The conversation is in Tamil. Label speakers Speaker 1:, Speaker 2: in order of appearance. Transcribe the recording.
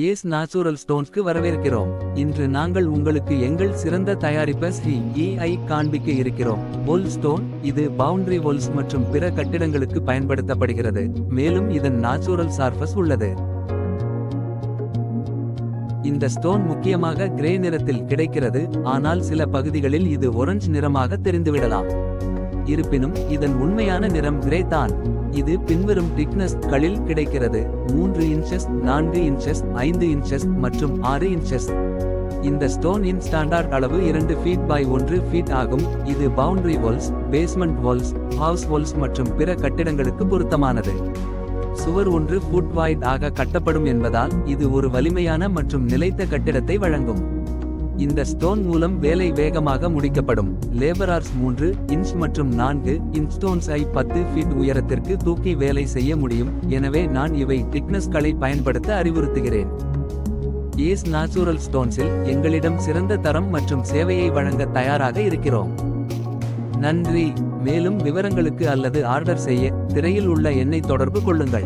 Speaker 1: ஏஸ் நேச்சுரல் ஸ்டோன்ஸ்க்கு வரவேற்கிறோம். இன்று நாங்கள் உங்களுக்கு எங்கள் சிறந்த தயாரிப்ப ஸ்ரீ ஏஐ காண்பிக்க இருக்கிறோம். ஒல் ஸ்டோன் இது பவுண்டரி ஒல்ஸ் மற்றும் பிற கட்டிடங்களுக்கு பயன்படுத்தப்படுகிறது. மேலும் இதன் நேச்சுரல் சார்பஸ் உள்ளது. இந்த ஸ்டோன் முக்கியமாக கிரே நிறத்தில் கிடைக்கிறது. ஆனால் சில பகுதிகளில் இது ஒரஞ்சு நிறமாக தெரிந்துவிடலாம். இருப்பினும் இதன் உண்மையான நிறம் கிரே தான். இது பின்வரும் திக்னஸ் களில் கிடைக்கிறது. மூன்று இன்ச்சஸ் நான்கு இன்ச்சஸ் ஐந்து இன்ச்சஸ் மற்றும் ஆறு இன்ச்சஸ் இந்த ஸ்டோன் இன் அளவு இரண்டு ஃபீட் பை ஒன்று ஃபீட் ஆகும். இது boundary walls basement walls house walls மற்றும் பிற கட்டிடங்களுக்கு பொருத்தமானது. சுவர் ஒன்று ஃபுட் வாய்ட் ஆக கட்டப்படும் என்பதால் இது ஒரு வலிமையான மற்றும் நிலைத்த கட்டிடத்தை வழங்கும். இந்த ஸ்டோன் மூலம் வேலை வேகமாக முடிக்கப்படும். லேபரார்ஸ் மூன்று இன்ச் மற்றும் நான்கு இன்ச் ஸ்டோன்ஸ் ஐ பத்து ஃபீட் உயரத்திற்கு தூக்கி வேலை செய்ய முடியும். எனவே நான் இவை திக்னஸ்களை பயன்படுத்த அறிவுறுத்துகிறேன். ஏஸ் நேச்சுரல் ஸ்டோன்ஸில் எங்களிடம் சிறந்த தரம் மற்றும் சேவையை வழங்க தயாராக இருக்கிறோம். நன்றி. மேலும் விவரங்களுக்கு அல்லது ஆர்டர் செய்ய திரையில் உள்ள எண்ணை தொடர்பு கொள்ளுங்கள்.